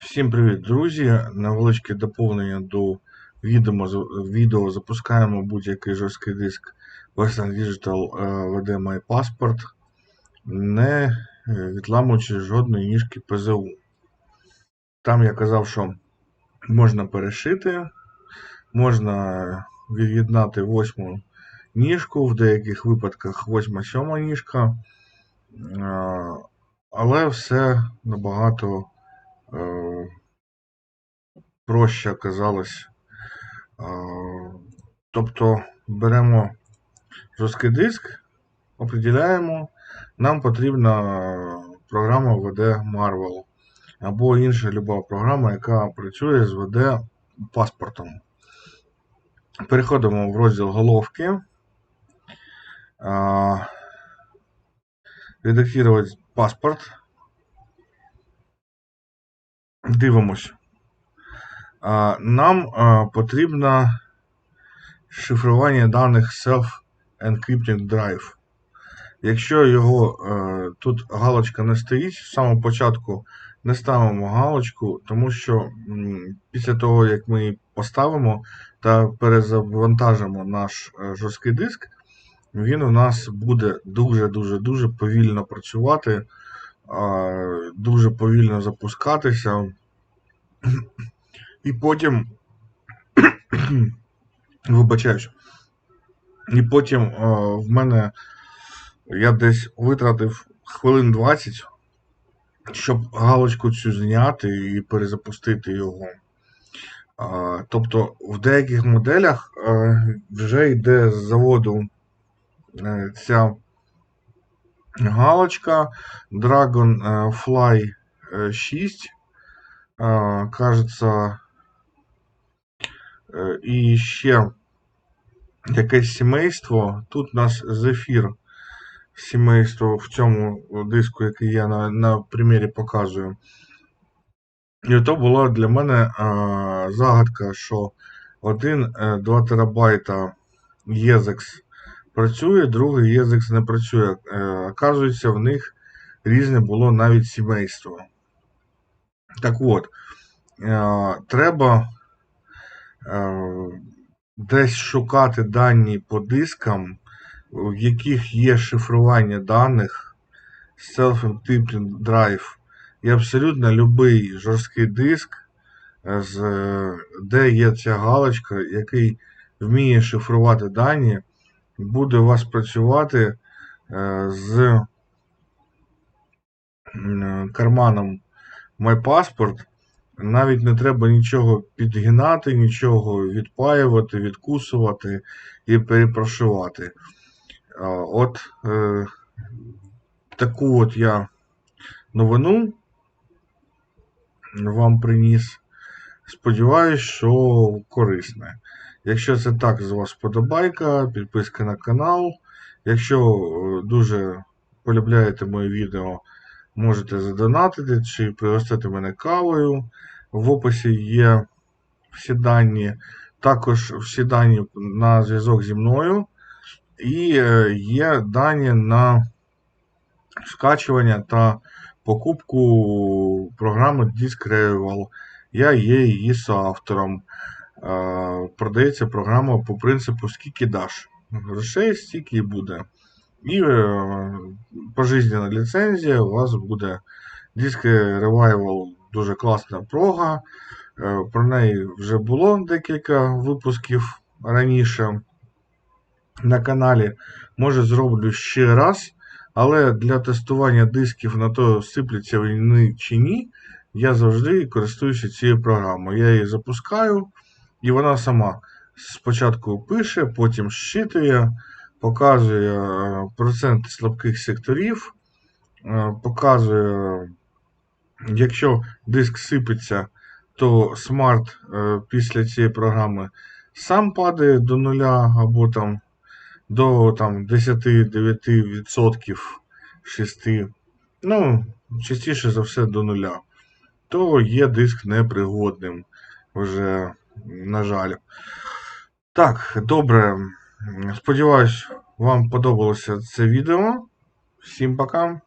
Всім привіт, друзі! Невеличке доповнення до відео, відео запускаємо будь-який жорсткий диск Western Digital е, VD My Passport, не е, відламуючи жодної ніжки ПЗУ. Там я казав, що можна перешити, можна від'єднати восьму ніжку, в деяких випадках восьма-сьома ніжка, е, але все набагато е, проще оказалось. Тобто беремо жорсткий диск, определяємо, нам потрібна програма VD Marvel або інша люба програма, яка працює з VD паспортом. Переходимо в розділ головки. Редактувати паспорт. Дивимось. Нам потрібно шифрування даних Self-Encrypting Drive. Якщо його е, тут галочка не стоїть, з самого початку не ставимо галочку, тому що після того, як ми її поставимо та перезавантажимо наш е, жорсткий диск, він у нас буде дуже-дуже дуже повільно працювати, дуже повільно запускатися. І потім. Вибачаюсь. І потім е, в мене я десь витратив хвилин 20, щоб галочку цю зняти і перезапустити його. Е, тобто в деяких моделях е, вже йде з заводу е, ця галочка Dragonfly 6. Е, кажеться, е, і ще якесь сімейство. Тут у нас зефір сімейство в цьому диску, який я на на примірі показую. І то була для мене а, загадка, що один 2 терабайта EZEX працює, другий EZEX не працює. Е, оказується, в них різне було навіть сімейство. Так от, е, треба е, десь шукати дані по дискам, в яких є шифрування даних, Self-Encrypting Drive і абсолютно будь-який жорсткий диск, е, де є ця галочка, який вміє шифрувати дані, буде у вас працювати з карманом MyPassport. Навіть не треба нічого підгинати, нічого відпаювати, відкусувати і перепрошувати. От е, таку от я новину вам приніс. Сподіваюсь, що корисне. Якщо це так, з вас подобайка, підписка на канал. Якщо е, дуже полюбляєте моє відео, можете задонатити чи пригостити мене кавою. В описі є всі дані, також всі дані на зв'язок зі мною. І е, є дані на скачування та покупку програми Discreval. Я є її соавтором. Е, продається програма по принципу скільки даш. Грошей стільки і буде. І е, пожизненна ліцензія у вас буде Disc Revival дуже класна прога. Е, про неї вже було декілька випусків раніше на каналі. Може, зроблю ще раз. Але для тестування дисків на то, сипляться вони чи ні, я завжди користуюся цією програмою. Я її запускаю, і вона сама спочатку пише, потім щитує показує е, процент слабких секторів, е, показує, якщо диск сипеться, то смарт е, після цієї програми сам падає до нуля або там до там, 10-9%, 6, ну, частіше за все до нуля, то є диск непригодним вже, на жаль. Так, добре. Сподіваюсь, вам подобалося це відео. Всім пока!